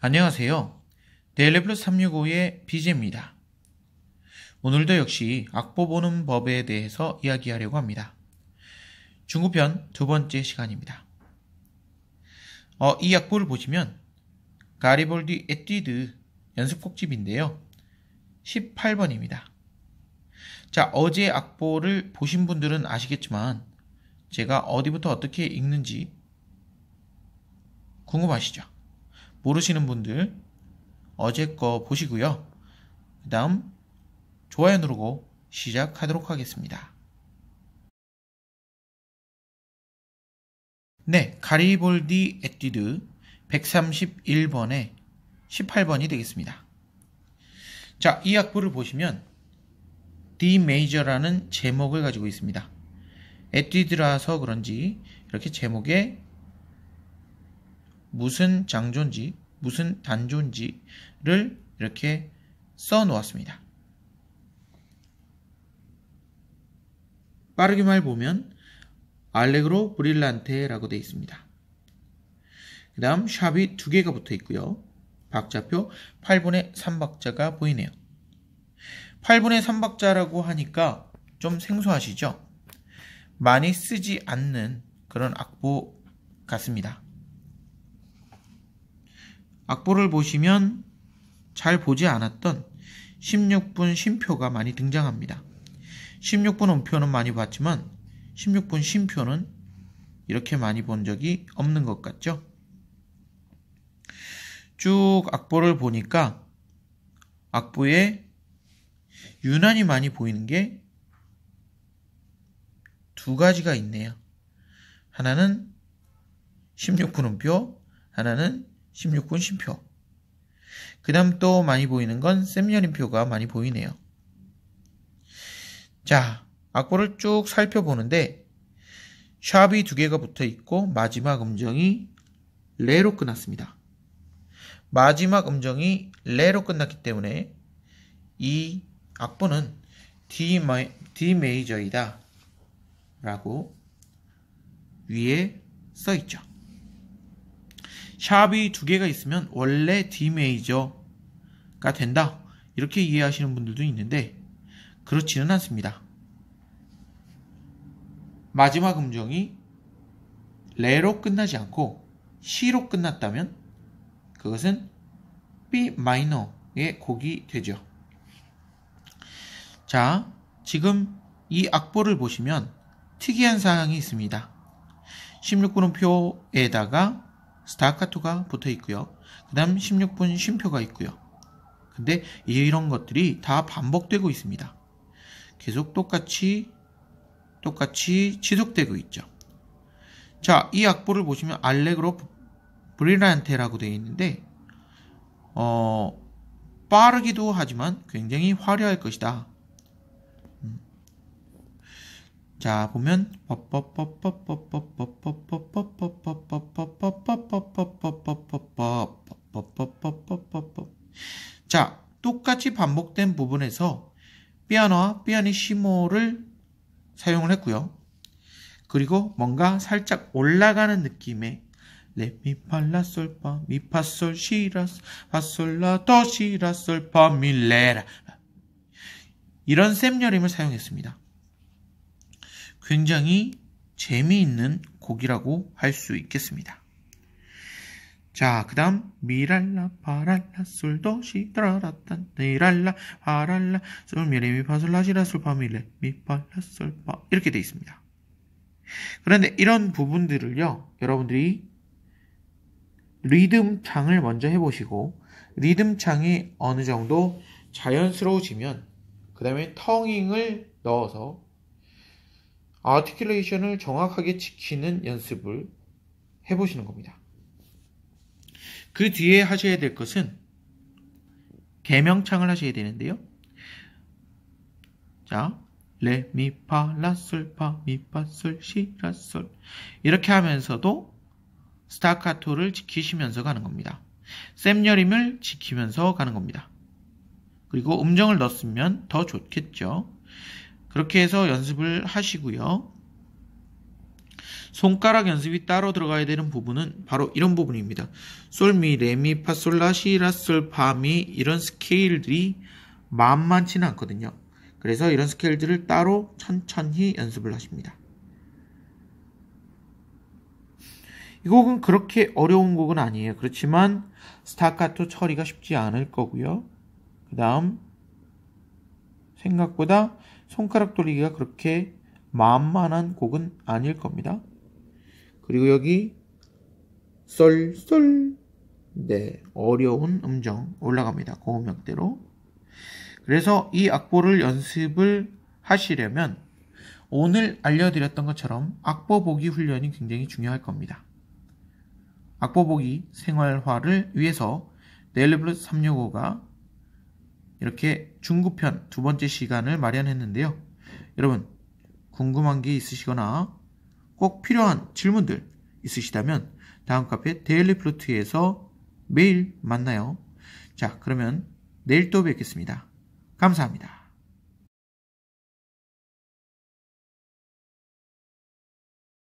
안녕하세요. 데일리 플러스 365의 BJ입니다. 오늘도 역시 악보 보는 법에 대해서 이야기하려고 합니다. 중급편 두 번째 시간입니다. 어, 이 악보를 보시면 가리볼디 에뛰드 연습곡집인데요. 18번입니다. 자, 어제 악보를 보신 분들은 아시겠지만 제가 어디부터 어떻게 읽는지 궁금하시죠? 모르시는 분들 어제 거 보시고요. 그 다음 좋아요 누르고 시작하도록 하겠습니다. 네, 가리볼디 에뛰드 131번에 18번이 되겠습니다. 자, 이 악보를 보시면 D 메이저라는 제목을 가지고 있습니다. 에뛰드라서 그런지 이렇게 제목에 무슨 장조인지 무슨 단조인지를 이렇게 써 놓았습니다. 빠르게 말 보면 알레그로 브릴란테라고 되어 있습니다. 그 다음 샵이 두 개가 붙어 있고요. 박자표 8분의 3박자가 보이네요. 8분의 3박자라고 하니까 좀 생소하시죠? 많이 쓰지 않는 그런 악보 같습니다. 악보를 보시면 잘 보지 않았던 16분 쉼표가 많이 등장합니다. 16분 음표는 많이 봤지만 16분 쉼표는 이렇게 많이 본 적이 없는 것 같죠? 쭉 악보를 보니까 악보에 유난히 많이 보이는 게 두 가지가 있네요. 하나는 16분 음표, 하나는 16분 쉼표. 그 다음 또 많이 보이는 건 셈여림표가 많이 보이네요. 자, 악보를 쭉 살펴보는데 샵이 두 개가 붙어 있고 마지막 음정이 레로 끝났습니다. 마지막 음정이 레로 끝났기 때문에 이 악보는 D, D 메이저이다 라고 위에 써 있죠. 샵이 두 개가 있으면 원래 D 메이저가 된다. 이렇게 이해하시는 분들도 있는데 그렇지는 않습니다. 마지막 음정이 레로 끝나지 않고 C로 끝났다면 그것은 B 마이너의 곡이 되죠. 자, 지금 이 악보를 보시면 특이한 사항이 있습니다. 16분음표에다가 스타카토가 붙어 있고요. 그 다음 16분 쉼표가 있고요. 근데 이런 것들이 다 반복되고 있습니다. 계속 똑같이 똑같이 지속되고 있죠. 자, 이 악보를 보시면 알레그로 브리란테라고 되어 있는데 어, 빠르기도 하지만 굉장히 화려할 것이다. 자, 보면 똑같이 반복된 부분에서 피아노와 피아니시모를 사용을 했고요. 그리고 뭔가 살짝 올라가는 느낌의 레미팔라솔파 미파솔 시라스 파솔라 더 시라솔 파밀레라 이런 셈여림을 사용했습니다. 굉장히 재미있는 곡이라고 할 수 있겠습니다. 자, 그 다음 미랄라 파랄라 솔도 시드라라탄 미랄라 파랄라 솔미레미 파솔라 시라 솔파밀레 미팔라 솔파 이렇게 되어 있습니다. 그런데 이런 부분들을요, 여러분들이 리듬 창을 먼저 해보시고 리듬 창이 어느 정도 자연스러워지면 그 다음에 텅잉을 넣어서 아티큘레이션을 정확하게 지키는 연습을 해보시는 겁니다. 그 뒤에 하셔야 될 것은 개명창을 하셔야 되는데요. 자, 레, 미, 파, 라, 솔, 파, 미, 파, 솔, 시, 라, 솔 이렇게 하면서도 스타카토를 지키시면서 가는 겁니다. 셈여림을 지키면서 가는 겁니다. 그리고 음정을 넣었으면 더 좋겠죠. 그렇게 해서 연습을 하시고요. 손가락 연습이 따로 들어가야 되는 부분은 바로 이런 부분입니다. 솔미, 레미, 파, 솔, 라, 시, 라, 솔, 파미 이런 스케일들이 만만치는 않거든요. 그래서 이런 스케일들을 따로 천천히 연습을 하십니다. 이 곡은 그렇게 어려운 곡은 아니에요. 그렇지만 스타카토 처리가 쉽지 않을 거고요. 그 다음 생각보다 손가락 돌리기가 그렇게 만만한 곡은 아닐 겁니다. 그리고 여기 썰 썰 네 어려운 음정 올라갑니다. 고음역대로 그래서 이 악보를 연습을 하시려면 오늘 알려드렸던 것처럼 악보 보기 훈련이 굉장히 중요할 겁니다. 악보 보기 생활화를 위해서 네일블루스 365가 이렇게 중급편 두 번째 시간을 마련했는데요. 여러분 궁금한 게 있으시거나 꼭 필요한 질문들 있으시다면 다음 카페 데일리 플루트에서 매일 만나요. 자, 그러면 내일 또 뵙겠습니다. 감사합니다.